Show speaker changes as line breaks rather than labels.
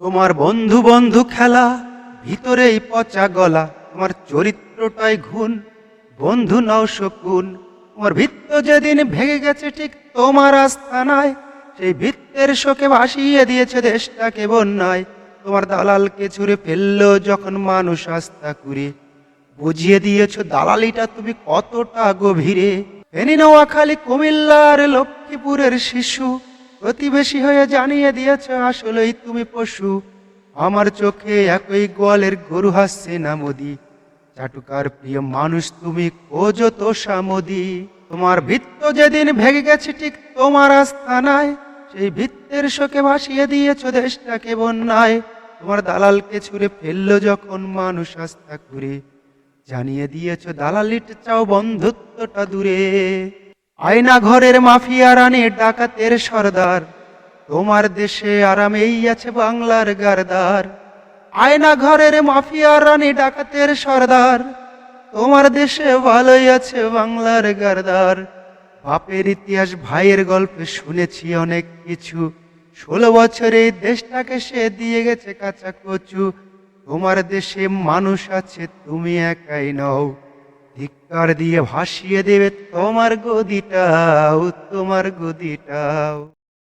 তোমার বন্ধু বন্ধু খেলা, ভিতরেই পচা গলা, তোমার চরিত্রটাই ঘুণ, বন্ধু নাও শকুন তোমার ভিত্ত যেদিন ভেঙে গেছে ঠিক তোমার আস্থানায় সেই ভিত্তের শোকে ভাসিয়ে দিয়েছে দেশটাকে বন্যায়। তোমার দালালকে ছুঁড়ে ফেলল যখন মানুষ আস্থা কুড়ে। বুঝিয়ে দিয়েছ দালালিটা তুমি কতটা গভীরে। ফেনী নোয়াখালী কুমিল্লার লক্ষ্মীপুরের শিশু। প্রতিবেশী হয়ে জানিয়ে দিয়েছ, আসলেই তুমি পশু। আমার চোখে একই গোয়ালের গরু হাসছে না মোদি। চাটুকার প্রিয় মানুষ, তুমি কোজো তোষা মোদি তোমার ভিত্ত যেদিন ভেঙে গেছে, ঠিক তোমার আস্থানায় সেই ভিত্তের শোকে ভাসিয়ে দিয়েছ দেশটাকে বন্যায়। তোমার দালালকে ছুঁড়ে ফেলল যখন মানুষ আস্থা করে জানিয়ে দিয়েছ দালালিট চাও বন্ধুত্বটা দূরে। আয়না ঘরের মাফিয়া রানী ডাকাতের সর্দার। তোমার দেশে আরামেই আছে বাংলার গারদার। আয়না ঘরের মাফিয়া রানী ডাকাতের সর্দার। তোমার দেশে ভালোই আছে বাংলার গারদার। বাপের ইতিহাস, ভাইয়ের গল্পে শুনেছি অনেক কিছু। ষোলো বছরে দেশটাকে সে দিয়ে গেছে কাঁচা কচু। তোমার দেশে মানুষ আছে, তুমি একাই নও। ধিক্কার দিয়ে ভাসিয়ে দেবে তোমার গদিটাও তোমার গদিটাও।